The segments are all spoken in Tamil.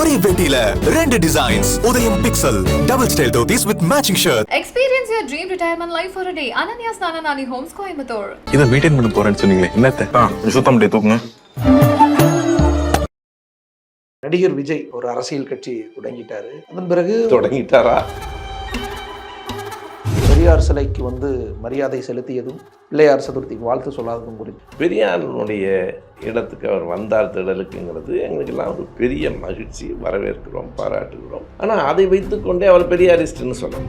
ஒரே வேட்டியில ரெண்டு designs Udhayam pixel double style dhotis with matching shirt your dream retirement life for a day. Ananya Snananani Homes, Coimbatore. இதை மெயின்டைன் பண்ண போறேன்னு சொன்னீங்களே என்னத்த? சுத்தம் அப்படியே தூக்குங்க. நடிகர் விஜய் ஒரு அரசியல் கட்சி தொடங்கிட்டாரு. அதன் பிறகு தொடங்கிட்டாரா? பெரியார் சிலைக்கு வந்து மரியாதை செலுத்தியதும் பிள்ளையார் சதுர்த்திக்கு வாழ்த்து சொல்லாததும் குறித்து பெரியாருடைய இடத்துக்கு அவர் வந்தார் திடலுக்குங்கிறது எங்களுக்கெல்லாம் ஒரு பெரிய மகிழ்ச்சி வரவேற்கிறோம் பாராட்டுகிறோம். ஆனால் அதை வைத்துக்கொண்டே அவர் பெரியாரிஸ்ட்னு சொல்ல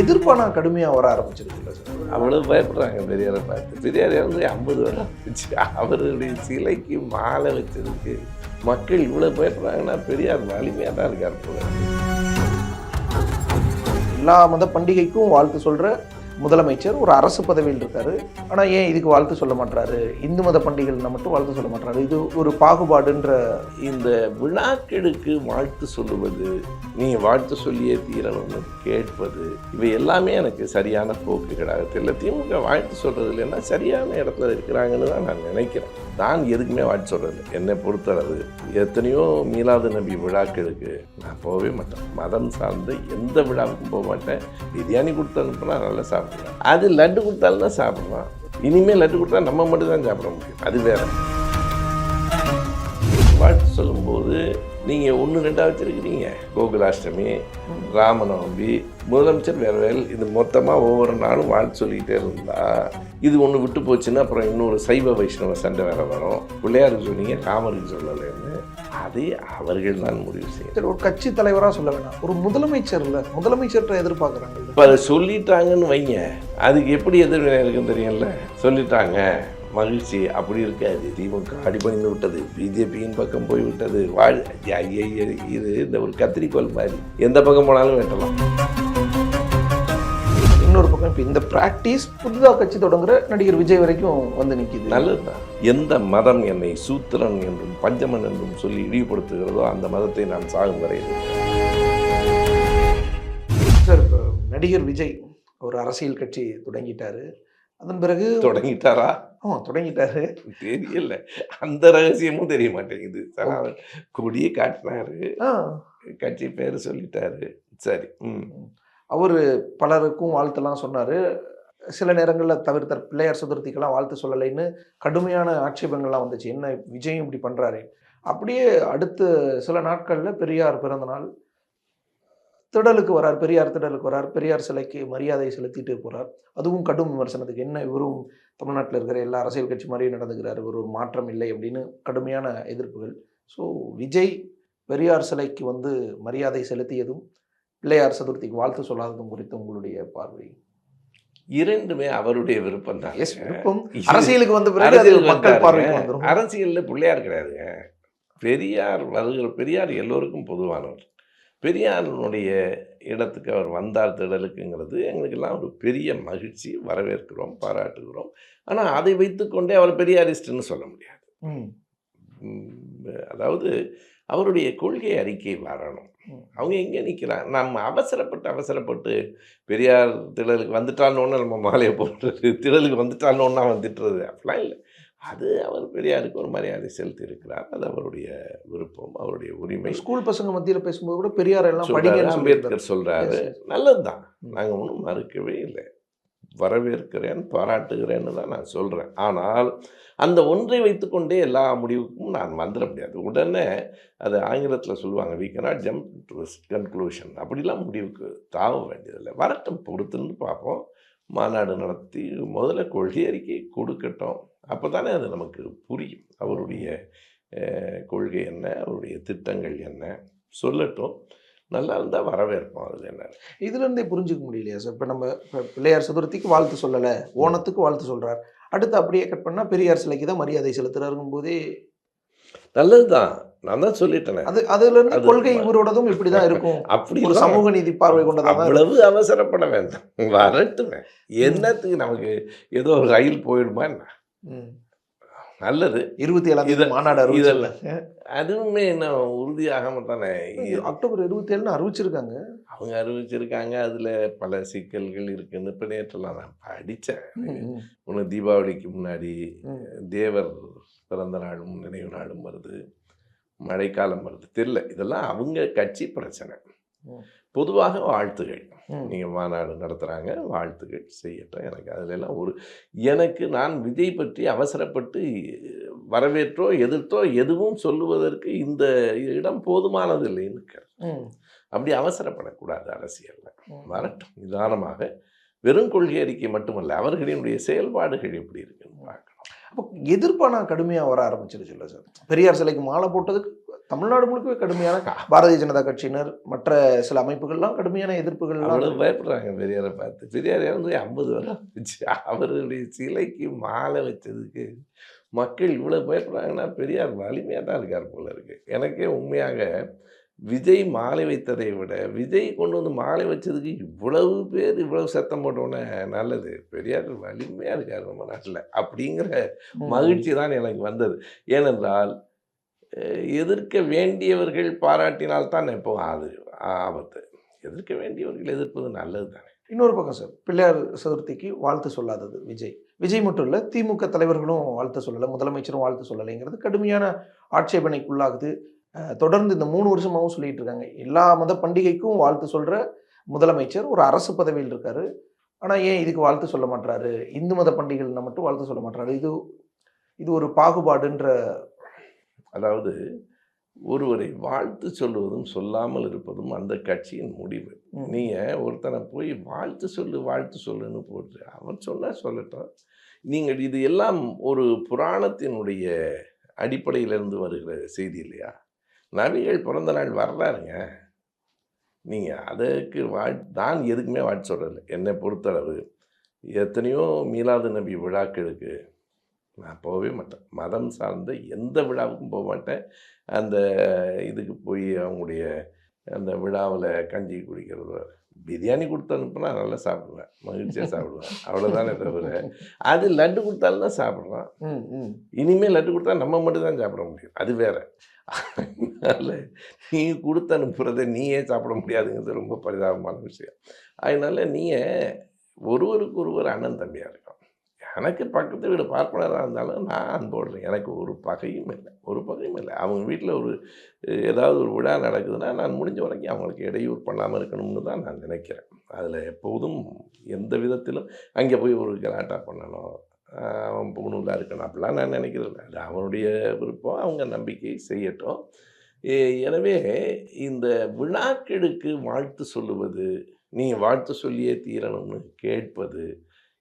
எதிர்ப்பான கடுமையா வர ஆரம்பிச்சிருக்குல்ல சார்? அவ்வளோ பயப்படுறாங்க பெரியாரை பார்த்து. பெரியார் வந்து ஐம்பது வருடம் ஆச்சு. அவருடைய சிலைக்கு மாலை வச்சதுக்கு மக்கள் இவ்வளோ பயப்படுறாங்கன்னா பெரியார் வலிமையாக தான் இருக்கார் போல எல்லா மத பண்டிகைக்கும் வாழ்த்து சொல்கிற முதலமைச்சர் ஒரு அரசு பதவியில் இருக்காரு. ஆனால் ஏன் இதுக்கு வாழ்த்து சொல்ல மாட்டாரு இந்து மத பண்டிகைகள்னா மட்டும் வாழ்த்து சொல்ல மாட்டாரு இது ஒரு பாகுபாடுன்ற இந்த விழாக்களுக்கு வாழ்த்து சொல்லுவது நீங்கள் வாழ்த்து சொல்லியே தீரணும்னு கேட்பது இவை எல்லாமே எனக்கு சரியான போக்குகளாக தெரியல. திமுக வாழ்த்து சொல்கிறது இல்லைன்னா சரியான இடத்துல இருக்கிறாங்கன்னு தான் நான் நினைக்கிறேன். நான் எதுக்குமே வாழ்த்து சொல்கிறது என்னை பொறுத்தளவு எத்தனையோ மீலாது நபி விழாக்களுக்கு நான் போகவே மாட்டேன். மதம் சார்ந்த எந்த விழாவுக்கும் போக மாட்டேன். பிரியாணி கொடுத்து அனுப்புனா நல்லா சாப்பிடுவேன் அது லட்டு கொடுத்தாலும் தான் சாப்பிடுவான் இனிமேல் லட்டு கொடுத்தா நம்ம மட்டும் தான் சாப்பிட முடியும். அது வேற. வாழ்த்து சொல்லும்போது நீங்கள் ஒன்று ரெண்டாக வச்சுருக்கிறீங்க. கோகுலாஷ்டமி ராமநவமி முதலமைச்சர் வேறு வேலை. இது மொத்தமாக ஒவ்வொரு நாளும் வாழ்த்து சொல்லிக்கிட்டே இருந்தால் இது ஒன்று விட்டு போச்சுன்னா அப்புறம் இன்னொரு சைவ வைஷ்ணவ சண்டை வேறு வரும். பிள்ளையாருக்கு சொன்னீங்க ராமருக்கு சொல்லலைன்னு. அதை அவர்கள் தான் முடிவு செய்யணும் சரி, ஒரு கட்சி தலைவரா சொல்ல வேணாம். ஒரு முதலமைச்சர் இல்ல. முதலமைச்சர்கிட்ட எதிர்பார்க்கறாங்க இப்போ அதை சொல்லிட்டாங்கன்னு வைங்க. அதுக்கு எப்படி எதிர்வினை இருக்குன்னு தெரியும்ல? சொல்லிட்டாங்க. மகிழ்ச்சி. அப்படி இருக்காது. திமுக அடிபணிந்து விட்டது. பிஜேபியின் பக்கம் போய் விட்டது வாழ் இது இந்த ஒரு கத்திரிக்கோல் மாதிரி. எந்த பக்கம் போனாலும் வெட்டலாம். இப்போ இந்த பிராக்டிஸ் புதுதா கட்சி தொடங்குற நடிகர் விஜய் வரைக்கும் வந்து நிக்குது. நல்லதுதான் எந்த மதம் என்னை சூத்திரன் என்றும் பஞ்சமன் என்றும் சொல்லி இழிவுபடுத்துகிறதோ அந்த மதத்தை நான் சாகும் வரை சார் இப்போ நடிகர் விஜய் ஒரு அரசியல் கட்சி தொடங்கிட்டாரு. அதன் பிறகு தொடங்கிட்டாரா? ஆமா தொடங்கிட்டாரு. தெரியல. அந்த ரகசியமும் தெரிய மாட்டேங்குது. கொடியை காட்டினாரு. கட்சி பேர் சொல்லிட்டாரு. சரி ம். அவர் பலருக்கும் வாழ்த்துலாம் சொன்னார். சில நேரங்களில் தவிர்த்த பிள்ளையார் சதுர்த்திக்கெல்லாம் வாழ்த்து சொல்லலைன்னு கடுமையான ஆட்சேபங்கள்லாம் வந்துச்சு. என்ன விஜயும் இப்படி பண்ணுறாரு அப்படியே அடுத்த சில நாட்களில் பெரியார் பிறந்தநாள் திடலுக்கு வரார் பெரியார் திடலுக்கு வரார் பெரியார் சிலைக்கு மரியாதை செலுத்திட்டு போறார். அதுவும் கடும் விமர்சனத்துக்கு என்ன இவரும் தமிழ்நாட்டில் இருக்கிற எல்லா அரசியல் கட்சி மாதிரியும் நடந்துக்கிறார் இவர் ஒரு மாற்றம் இல்லை அப்படின்னு கடுமையான எதிர்ப்புகள். ஸோ விஜய் பெரியார் சிலைக்கு வந்து மரியாதை செலுத்தியதும் பிள்ளையார் சதுர்த்திக்கு வாழ்த்து சொல்லாததும் குறித்து உங்களுடைய பார்வை. இரண்டுமே அவருடைய விருப்பம் தான். விருப்பம். அரசியலுக்கு வந்த மக்கள் அரசியல்ல பிள்ளையார் கிடையாதுங்க பெரியார் வருகிற பெரியார் எல்லோருக்கும் பொதுவானவர். பெரியாருடைய இடத்துக்கு அவர் வந்தார் திடலுக்குங்கிறது எங்களுக்கெல்லாம் ஒரு பெரிய மகிழ்ச்சி வரவேற்கிறோம் பாராட்டுகிறோம். ஆனால் அதை வைத்துக்கொண்டே அவர் பெரியாரிஸ்ட்னு சொல்ல முடியாது. அதாவது அவருடைய கொள்கை அறிக்கை வரணும். அவங்க எங்கே நிற்கிறாங்க நம்ம அவசரப்பட்டு அவசரப்பட்டு பெரியார் திடலுக்கு வந்துட்டான்னு நம்ம மாலையை போட்டுறது திடலுக்கு வந்துட்டான்னு ஒன்றா வந்துட்டுறது. அப்படிலாம் இல்லை. அது அவர் பெரியாருக்கு ஒரு மரியாதை செலுத்தி இருக்கிறார் அது அவருடைய விருப்பம் அவருடைய உரிமை. ஸ்கூல் பசங்க மத்தியில பேசும்போது கூட பெரியார் எல்லாம். அம்பேத்கர் yes. நல்லதுதான். ம். நாங்கள் ஒன்றும் மறுக்கவே இல்லை. வரவேற்கிறேன் பாராட்டுகிறேன்னு தான் நான் சொல்கிறேன் ஆனால் அந்த ஒன்றை வைத்துக்கொண்டே எல்லா முடிவுக்கும் நான் வந்துட முடியாது. உடனே அது ஆங்கிலத்தில் சொல்லுவாங்க we cannot jump to conclusion அப்படிலாம் முடிவுக்கு தாவ வேண்டியதில்லை. வரட்டும் பொறுத்துன்னு பார்ப்போம். மாநாடு நடத்தி முதல்ல கொள்கை அறிக்கை கொடுக்கட்டும். அப்போ தானே அது நமக்கு புரியும். அவருடைய கொள்கை என்ன? அவருடைய திட்டங்கள் என்ன? சொல்லட்டும். நல்லா இருந்தால் வரவேற்போம் அது என்ன? இதுல இருந்தே புரிஞ்சுக்க முடியலையா சார்? இப்ப நம்ம இப்ப பிள்ளையார் சதுர்த்திக்கு வாழ்த்து சொல்லல ஓணத்துக்கு வாழ்த்து சொல்றார். அடுத்து அப்படியே கட் பண்ணா பெரியார் சிலைக்கு தான் மரியாதை செலுத்துறாருங்கும் போதே நல்லதுதான். நான் தான் சொல்லிட்டேனே. அது அதுல இருந்து கொள்கை இவரோடதும் இப்படிதான் இருக்கும். அப்படி ஒரு சமூக நீதி பார்வை கொண்டதா தான் இருக்கும். அவ்வளவு அவசரப்பட வேண்டாம். வரட்டுமே. என்னத்துக்கு நமக்கு ஏதோ ஒரு ரயில் போயிடுமா என்ன. நல்லது இருபத்தி ஏழாம் தேதி மாநாடு அறிவிச்சல அதுவுமே இன்னும் உறுதியாகாம தானே அக்டோபர் இருபத்தி ஏழுன்னு அறிவிச்சிருக்காங்க. அவங்க அறிவிச்சிருக்காங்க. அதுல பல சிக்கல்கள் இருக்குன்னு இப்போ நேற்றெல்லாம் நான் படித்தேன் ஒன்று தீபாவளிக்கு முன்னாடி. தேவர் பிறந்த நாளும் நினைவு நாளும் வருது. மழைக்காலம் வருது. தெரியல. இதெல்லாம் அவங்க கட்சி பிரச்சனை. பொதுவாக வாழ்த்துகள். நீங்கள் மாநாடு நடத்துகிறாங்க வாழ்த்துக்கள் செய்யட்டும் எனக்கு அதில் எல்லாம் ஒரு எனக்கு நான் விஜய் பற்றி அவசரப்பட்டு வரவேற்றோ எதிர்த்தோ எதுவும் சொல்லுவதற்கு இந்த இடம் போதுமானது இல்லைன்னு கருத்து. ம். அப்படி அவசரப்படக்கூடாது அரசியலில். வரட்டும் நிதானமாக வெறும் கொள்கை அறிக்கை மட்டுமல்ல அவர்களினுடைய செயல்பாடுகள் எப்படி இருக்குன்னு பார்க்கணும் அப்போ எதிர்ப்பானா கடுமையாக வர ஆரம்பிச்சிருச்சுல்ல சார்? பெரியார் சிலைக்கு மாலை போட்டதுக்கு தமிழ்நாடு முழுக்கவே கடுமையான பாரதிய ஜனதா கட்சியினர் மற்ற சில அமைப்புகள்லாம் கடுமையான எதிர்ப்புகள்லாம் அவ்வளவு பயப்படுறாங்க பெரியாரை பார்த்து. பெரியார் இறந்து ஐம்பது வருடம் ஆச்சு. அவருடைய சிலைக்கு மாலை வச்சதுக்கு மக்கள் இவ்வளோ பயப்படுறாங்கன்னா பெரியார் வலிமையாக தான் இருக்கார் போல இருக்கு. எனக்கே உண்மையாக விஜய் மாலை வைத்ததை விட விஜய் கொண்டு வந்து மாலை வச்சதுக்கு இவ்வளவு பேர் இவ்வளவு சத்தம் போட்டோன்னே நல்லது பெரியார் வலிமையாக இருக்கார் நம்ம நாட்டில் அப்படிங்கிற. மகிழ்ச்சி தான் எனக்கு வந்தது. ஏனென்றால் எதிர்க்க வேண்டியவர்கள் பாராட்டினால் தான் எப்போ அது ஆபத்து. எதிர்க்க வேண்டியவர்கள் எதிர்ப்பது நல்லது தானே. இன்னொரு பக்கம் சார் பிள்ளையார் சதுர்த்திக்கு வாழ்த்து சொல்லாதது விஜய். விஜய் மட்டும் இல்லை திமுக தலைவர்களும் வாழ்த்து சொல்லலை முதலமைச்சரும் வாழ்த்து சொல்லலைங்கிறது கடுமையான ஆட்சேபனைக்குள்ளாகுது. தொடர்ந்து இந்த மூணு வருஷமாகவும் சொல்லிட்டு இருக்காங்க எல்லா மத பண்டிகைக்கும் வாழ்த்து சொல்ற முதலமைச்சர் ஒரு அரசு பதவியில் இருக்காரு. ஆனால் ஏன் இதுக்கு வாழ்த்து சொல்ல மாட்டாரு இந்து மத பண்டிகைகள் மட்டும் வாழ்த்து சொல்ல மாட்டாரு இது இது ஒரு பாகுபாடுன்ற அதாவது ஒருவரை வாழ்த்து சொல்லுவதும் சொல்லாமல் இருப்பதும் அந்த கட்சியின் முடிவு. நீங்கள் ஒருத்தனை போய் வாழ்த்து சொல்லு வாழ்த்து சொல்லுன்னு போட்டு அவன் சொன்னால் சொல்லட்டும். நீங்கள் இது எல்லாம் ஒரு புராணத்தினுடைய அடிப்படையிலிருந்து வருகிற செய்தி இல்லையா? நபிகள் பிறந்த நாள் வரலாறுங்க. நீங்கள் அதுக்கு வாழ் நான் எதுக்குமே வாழ்த்து சொல்கிறதில்ல என்னை பொறுத்தளவு எத்தனையோ மீலாது நபி விழாக்களுக்கு நான் போகவே மாட்டேன். மதம் சார்ந்த எந்த விழாவுக்கும் போக மாட்டேன். அந்த இதுக்கு போய் அவங்களுடைய அந்த விழாவில் கஞ்சி குடிக்கிறது பிரியாணி கொடுத்து அனுப்புனா நல்லா சாப்பிடுவேன். மகிழ்ச்சியாக சாப்பிடுவேன். அவ்வளோதானே தவிர அது லட்டு கொடுத்தாலும் தான் சாப்பிட்றான் ம் ம். இனிமேல் லட்டு கொடுத்தா நம்ம மட்டும் தான் சாப்பிட முடியும். அது வேற. அதனால நீ கொடுத்து அனுப்புறதை நீயே சாப்பிட முடியாதுங்கிறது ரொம்ப பரிதாபமான விஷயம். அதனால நீங்கள் ஒருவருக்கு ஒருவர் அண்ணன் தம்பியாக இருக்கும் எனக்கு பக்கத்து வீடு பார்ப்பனராக இருந்தாலும் நான் அன்போடுறேன் எனக்கு ஒரு பகையும் இல்லை. ஒரு பகையும் இல்லை. அவங்க வீட்டில் ஒரு ஏதாவது ஒரு விழா நடக்குதுன்னா நான் முடிஞ்ச வரைக்கும் அவங்களுக்கு இடையூறு பண்ணாமல் இருக்கணும்னு தான் நான் நினைக்கிறேன். அதில் எப்போதும் எந்த விதத்திலும் அங்கே போய் ஒரு கலாட்டா பண்ணணும். பூணூலாக இருக்கணும் அப்படிலாம் நான் நினைக்கிறது இல்லை அது அவனுடைய விருப்பம் அவங்க நம்பிக்கை செய்யட்டும். எனவே இந்த விழாக்களுக்கு வாழ்த்து சொல்லுவது நீங்கள் வாழ்த்து சொல்லியே தீரணும்னு கேட்பது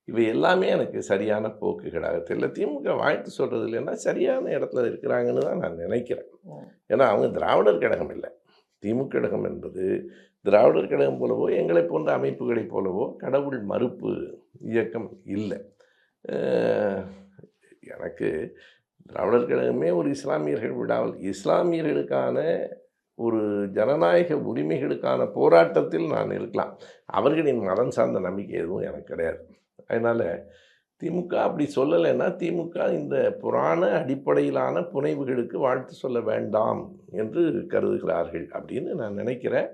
இவை எல்லாமே எனக்கு சரியான போக்குகளாக தெரியல. திமுக வாழ்த்து சொல்கிறது இல்லைன்னா சரியான இடத்துல இருக்கிறாங்கன்னு தான் நான் நினைக்கிறேன். ஏன்னா அவங்க திராவிடர் கழகம் இல்லை. திமுக கழகம் என்பது திராவிடர் கழகம் போலவோ எங்களை போன்ற அமைப்புகளைப் போலவோ கடவுள் மறுப்பு இயக்கம் இல்லை. எனக்கு திராவிடர் கழகமே ஒரு இஸ்லாமியர்கள் விடாமல் இஸ்லாமியர்களுக்கான ஒரு ஜனநாயக உரிமைகளுக்கான போராட்டத்தில் நான் இருக்கலாம். அவர்களின் மதம் சார்ந்த நம்பிக்கை எதுவும் எனக்கு கிடையாது. அதனால் திமுக அப்படி சொல்லலைன்னா திமுக இந்த புராண அடிப்படையிலான புனைவுகளுக்கு வாழ்த்து சொல்ல வேண்டாம் என்று கருதுகிறார்கள் அப்படின்னு நான் நினைக்கிறேன்.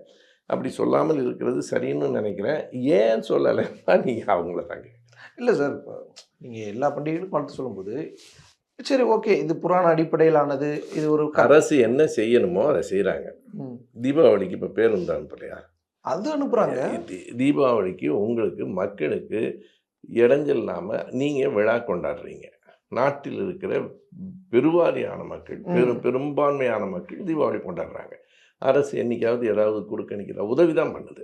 அப்படி சொல்லாமல் இருக்கிறது சரின்னு நினைக்கிறேன். ஏன் சொல்லலைன்னா நீங்கள் அவங்கள தாங்க இல்லை சார். இப்போ நீங்கள் எல்லா பண்டிகைகளுக்கும் வாழ்த்து சொல்லும்போது சரி ஓகே இது புராண அடிப்படையிலானது இது ஒரு அரசு என்ன செய்யணுமோ அதை செய்கிறாங்க. தீபாவளிக்கு இப்போ பேருந்து அனுப்பலையா அது அனுப்புகிறாங்க தீபாவளிக்கு உங்களுக்கு மக்களுக்கு இடைஞ்சல் இல்லாமல் நீங்கள் விழா கொண்டாடுறீங்க. நாட்டில் இருக்கிற பெருவாரியான மக்கள் பெரும் பெரும்பான்மையான மக்கள் தீபாவளி கொண்டாடுறாங்க. அரசு என்னைக்காவது ஏதாவது குறுக்கணிக்கிற உதவி தான் பண்ணுது.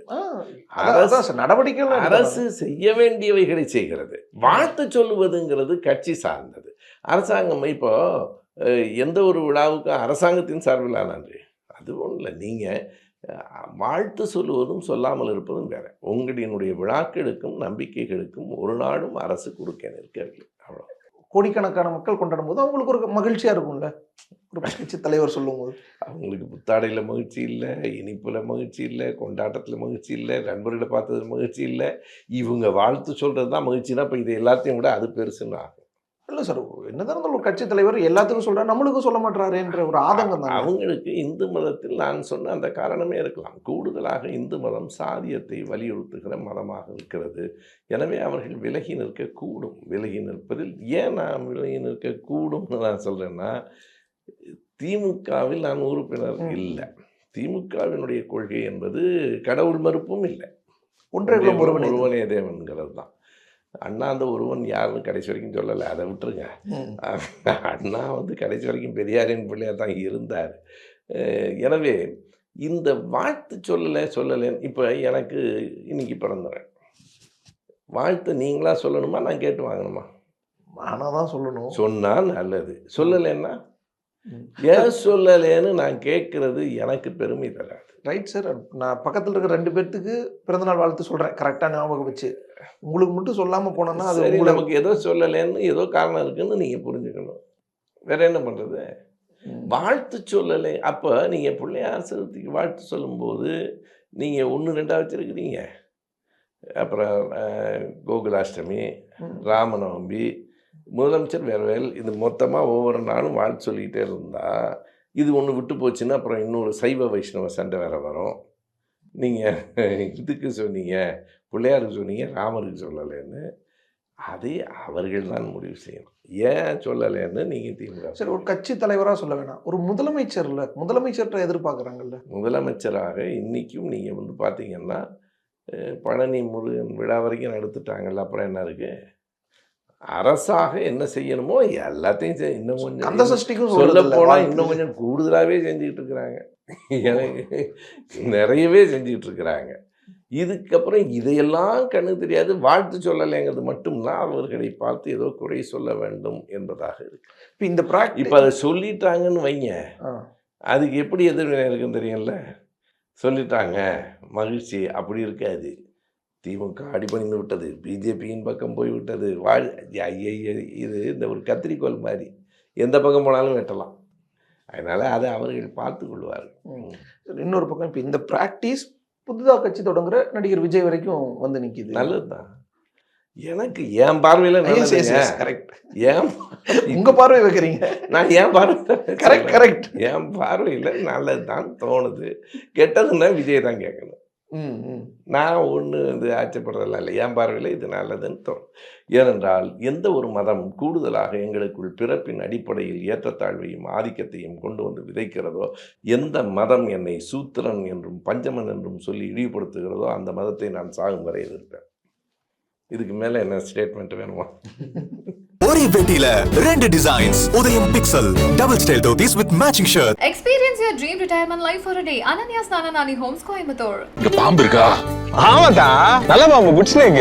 சார் நடவடிக்கைகள் அரசு செய்ய வேண்டியவைகளை செய்கிறது. வாழ்த்து சொல்லுவதுங்கிறது கட்சி சார்ந்தது. அரசாங்கம் இப்போ எந்த ஒரு விழாவுக்கும் அரசாங்கத்தின் சார்பில் நன்றி அது ஒன்றும் இல்லை. நீங்கள் வாழ்த்து சொல்லுவதும் சொல்லாமல் இருப்பதும் வேற. உங்களினுடைய விழாக்களுக்கும் நம்பிக்கைகளுக்கும் ஒரு நாளும் அரசு குறுக்கே நிற்கவில்லை. அவ்வளோ கோடிக்கணக்கான மக்கள் கொண்டாடும் போது அவங்களுக்கு ஒரு மகிழ்ச்சியாக இருக்கும்ல? ஒரு கட்சி தலைவர் சொல்லும்போது. அவங்களுக்கு புத்தாடையில் மகிழ்ச்சி இல்லை இனிப்பில் மகிழ்ச்சி இல்லை கொண்டாட்டத்தில் மகிழ்ச்சி இல்லை நண்பர்களை பார்த்ததில் மகிழ்ச்சி இல்லை. இவங்க வாழ்த்து சொல்கிறது தான் மகிழ்ச்சினா இப்போ இது எல்லாத்தையும் விட அது பெருசுன்னு ஆகும் இல்லை சார் என்னதான் இருந்தாலும் ஒரு கட்சி தலைவர் எல்லாத்துக்கும் சொல்றாரு நம்மளுக்கும் சொல்ல மாட்டாருன்ற ஒரு ஆதங்கம் தான். அவங்களுக்கு இந்து மதத்தில் நான் சொன்ன அந்த காரணமே இருக்கலாம். கூடுதலாக இந்து மதம் சாதியத்தை வலியுறுத்துகிற மதமாக இருக்கிறது. எனவே அவர்கள் விலகி நிற்கக்கூடும். விலகி நிற்பதில் ஏன் நான் விலகி நிற்கக்கூடும்னு நான் சொல்கிறேன்னா திமுகவில் நான் உறுப்பினர். இல்லை. திமுகவினுடைய கொள்கை என்பது கடவுள் மறுப்பும் இல்லை. ஒன்றே ஒருவனே தேவன்கிறது தான். அண்ணா அந்த ஒருவன் யாருன்னு கடைசி வரைக்கும் சொல்லலை. அதை விட்டுருங்க. அண்ணா வந்து கடைசி வரைக்கும் பெரியாரின் பிள்ளையாக தான் இருந்தார். எனவே இந்த வாழ்த்து சொல்லலை சொல்லலை. இப்போ எனக்கு இன்னைக்கு பிறந்தவன். வாழ்த்து நீங்களா சொல்லணுமா? நான் கேட்டு வாங்கணுமா? நானா தான் சொல்லணும். சொன்னா நல்லது. சொல்லலைன்னா? ஏன் சொல்லலைன்னு நான் கேட்கறது எனக்கு பெருமை தராது. ரைட் சார் நான் பக்கத்துல இருக்க ரெண்டு பேர்த்துக்கு பிறந்தநாள் வாழ்த்து சொல்றேன். கரெக்டா ஞாபகம் வச்சு. உங்களுக்கு மட்டும் சொல்லாம போனோம்னா அது சரி நமக்கு ஏதோ சொல்லலைன்னு ஏதோ காரணம் இருக்குன்னு நீங்கள் புரிஞ்சுக்கணும். வேற என்ன பண்ணுறது. வாழ்த்து சொல்லலை. அப்போ நீங்கள் பிள்ளையார் சதுர்த்திக்கு வாழ்த்து சொல்லும்போது நீங்கள் ஒன்று ரெண்டாக வச்சுருக்கிறீங்க. அப்புறம் கோகுலாஷ்டமி ம். முதலமைச்சர் வேறு வேல். இது மொத்தமாக ஒவ்வொரு நாளும் வாழ்த்து சொல்லிக்கிட்டே இருந்தால் இது ஒன்று விட்டு போச்சுன்னா அப்புறம் இன்னொரு சைவ வைஷ்ணவ சண்டை வேறு வரும். நீங்கள் இதுக்கு சொன்னீங்க பிள்ளையாருக்கு சொன்னீங்க ராமருக்கு சொல்லலைன்னு. அதை அவர்கள் தான் முடிவு செய்யணும். ஏன் சொல்லலைன்னு நீங்கள் திமுக சரி ஒரு கட்சி தலைவரா சொல்ல வேணாம். ஒரு முதலமைச்சர்ல முதலமைச்சர்கிட்ட எதிர்பார்க்கறாங்கல்ல? முதலமைச்சராக இன்றைக்கும் நீங்கள் வந்து பார்த்தீங்கன்னா பழனி முருகன் விழா வரைக்கும் நடத்திட்டாங்கல்ல அப்புறம் என்ன இருக்கு? அரசாக என்ன செய்யணுமோ எல்லாத்தையும் இன்னும் கொஞ்சம் சஷ்டிக்கும் சொல்ல போனால். இன்னும் கொஞ்சம் கூடுதலாகவே செஞ்சுக்கிட்டு இருக்கிறாங்க. எனக்கு நிறையவே செஞ்சுக்கிட்டு இருக்கிறாங்க. இதுக்கப்புறம் இதையெல்லாம் கண்ணு தெரியாது வாழ்த்து சொல்லலைங்கிறது மட்டும்தான் அவர்களை பார்த்து ஏதோ குறை சொல்ல வேண்டும் என்பதாக இருக்கு. இப்ப இந்த பிராக்டி இப்போ அதை சொல்லிட்டாங்கன்னு வைங்க. அதுக்கு எப்படி எதிர்வினை இருக்குன்னு தெரியல சொல்லிட்டாங்க மகிழ்ச்சி அப்படி இருக்காது. திமுக அடிபணிந்து விட்டது. பிஜேபியின் பக்கம் போய் விட்டது. வாழ் ஐய இது இந்த ஒரு கத்திரிக்கோல் மாதிரி. எந்த பக்கம் போனாலும் வெட்டலாம். அதனால அதை அவர்கள் பார்த்து கொள்வார்கள். இன்னொரு பக்கம் இப்ப இந்த பிராக்டிஸ் புதுதா கட்சி தொடங்குற நடிகர் விஜய் வரைக்கும் வந்து நிக்குது. நல்லதுதான். எனக்கு என் பார்வையில் கரெக்ட் ஏன் உங்க பார்வை வைக்கிறீங்க. நான் ஏன் பார்வை கரெக்ட் கரெக்ட் என் பார்வையில் நல்லது தான் தோணுது. கெட்டதுன்னா விஜய் தான் கேட்கணும். நான் ஒன்று இது ஆச்சப்படுறதெல்லாம் இல்லை என் பார்வையில் இது நல்லதுன்னு தோணும். ஏனென்றால் எந்த ஒரு மதம் கூடுதலாக எங்களுக்குள் பிறப்பின் அடிப்படையில் ஏற்றத்தாழ்வையும் ஆதிக்கத்தையும் கொண்டு வந்து விதைக்கிறதோ எந்த மதம் என்னை சூத்திரன் என்றும் பஞ்சமன் என்றும் சொல்லி இழிவுபடுத்துகிறதோ அந்த மதத்தை நான் சாகும் வரை எதிர்ப்பேன். இதுக்கு மேலே என்ன ஸ்டேட்மெண்ட் வேணுமா? ஒரே பெட்டியில ரெண்டு designs Udhayam pixel double style dhotis with matching shirt Experience your dream retirement life for a day. Ananya's Nananani Homes, Coimbatore. இங்க பாம்பு இருக்கா? ஆமாடா நல்ல பாம்பு குட் ஸ்னேக்